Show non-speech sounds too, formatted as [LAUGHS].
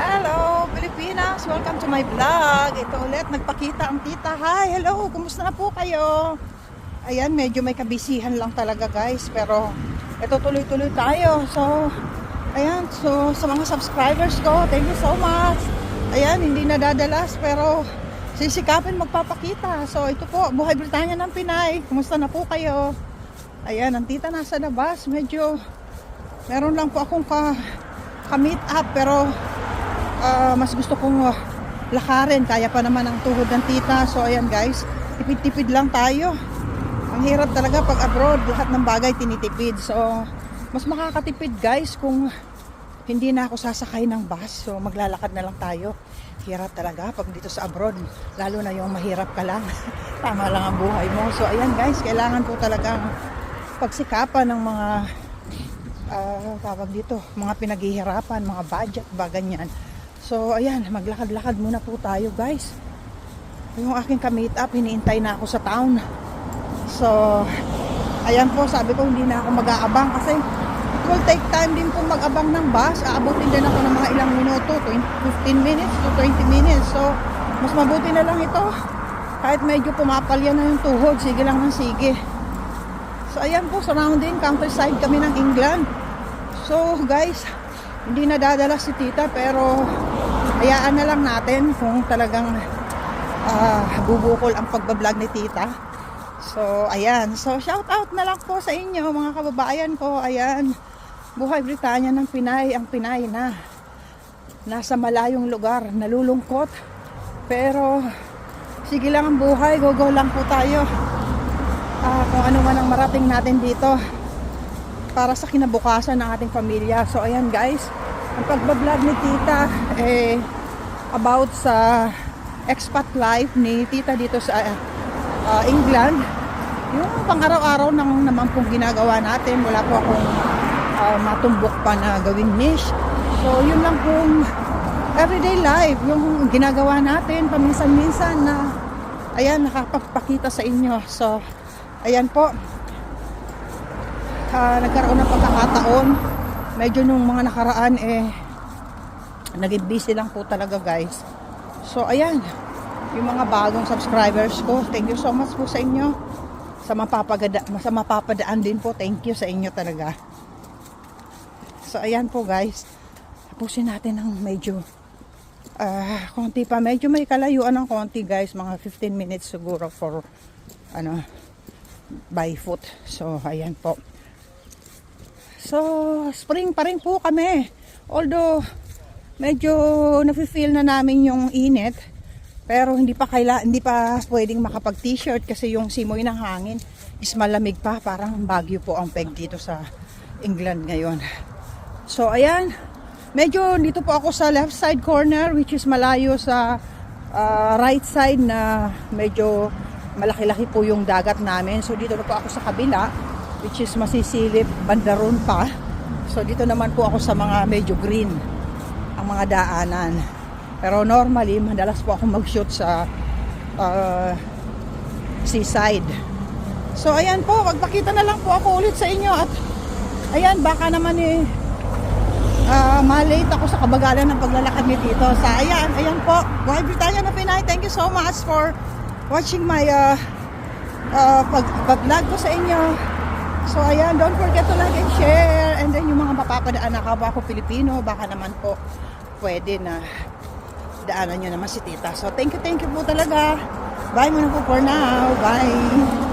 Hello, Pilipinas! Welcome to my vlog. Ito ulit, nagpakita ang tita. Hi, hello! Kumusta na po kayo? Ayan, medyo may kabisihan lang talaga guys. Pero, ito tuloy-tuloy tayo. So, ayan. So, sa mga subscribers ko, thank you so much. Ayan, hindi nadadalas pero sisikapin magpapakita. So, ito po, Buhay Britanya ng Pinay. Kumusta na po kayo? Ayan, ang tita nasa labas. Medyo, meron lang po akong ka, ka-meet up pero ah, mas gusto kong ah, lakarin. Kaya pa naman ang tuhod ng tita. So, ayan guys, tipid-tipid lang tayo. Ang hirap talaga pag abroad, lahat ng bagay tinitipid. So, mas makakatipid guys kung hindi na ako sasakay ng bus. So, maglalakad na lang tayo. Hirap talaga pag dito sa abroad. Lalo na yung mahirap ka lang. [LAUGHS] Tama lang ang buhay mo. So, ayan guys, kailangan po talagang pagsikapan ng mga ah tawag dito, mga pinaghihirapan, mga budget ba ganyan. So, ayan, maglakad-lakad muna po tayo, guys. Yung aking ka-meet up, hiniintay na ako sa town. So, ayan po, sabi ko hindi na ako mag-aabang kasi it will take time din po mag-abang ng bus. Aabutin din ako ng mga ilang minuto, 20, 15 minutes to 20 minutes. So, mas mabuti na lang ito. Kahit medyo pumapalya na yung tuhod, sige lang ng sige. So ayan po, surrounding countryside kami ng England. So guys, hindi nadadala si tita pero hayaan na lang natin kung talagang ah, bubukol ang pagbablog ni tita. So ayan, so shout out na lang po sa inyo mga kababayan ko. Ayan, buhay Britanya ng Pinay, ang Pinay na. Nasa malayong lugar, nalulungkot. Pero sige lang ang buhay, go-go lang po tayo. Ah, kung ano man ang marating natin dito para sa kinabukasan ng ating pamilya. So ayan guys, ang pagbablog ni tita eh about sa expat life ni tita dito sa ah, England. Yung pang-araw-araw nang naman pong ginagawa natin, wala po akong ah, matumbok pa na gawin niche. So yun lang pong everyday life, yung ginagawa natin paminsan-minsan na ayan, nakapagpakita sa inyo. So, ayan po Ah, nagkaroon ng pagkakataon. Medyo nung mga nakaraan eh naging busy lang po talaga guys. So ayan. Yung mga bagong subscribers ko thank you so much po sa inyo. Sa mapapagada sa mapapadaan din po thank you sa inyo talaga. So ayan po guys. Tapusin natin ng medyo ah konti pa. Medyo may kalayuan ng konti guys. Mga 15 minutes siguro for ano by foot. So, ayan po. So, spring pa rin po kami. Although, medyo nafe-feel na namin yung init. Pero hindi pa kaila, hindi pa pwedeng makapag t-shirt kasi yung simoy ng hangin is malamig pa. Parang bagyo po ang peg dito sa England ngayon. So, ayan. Medyo dito po ako sa left side corner which is malayo sa ah, right side na medyo malaki-laki po yung dagat namin. So dito na po ako sa kabila which is masisilip bandaron pa. So dito naman po ako sa mga medyo green ang mga daanan. Pero normally madalas po ako mag-shoot sa ah, seaside. So ayan po, magpakita na lang po ako ulit sa inyo at ayan baka naman eh Ah, malate ako sa kabagalan ng paglalakad ni Tito. Sa ayan, ayan po. Buhay Britanya na Pinay. Thank you so much for watching my uh, uh, pag, pag-vlog ko sa inyo. So ayan, don't forget to like and share. And then yung mga mapapadaan na kapwa ko Pilipino, baka naman po pwede na daanan nyo naman si Tita. So thank you, thank you po talaga. Bye muna po for now. Bye.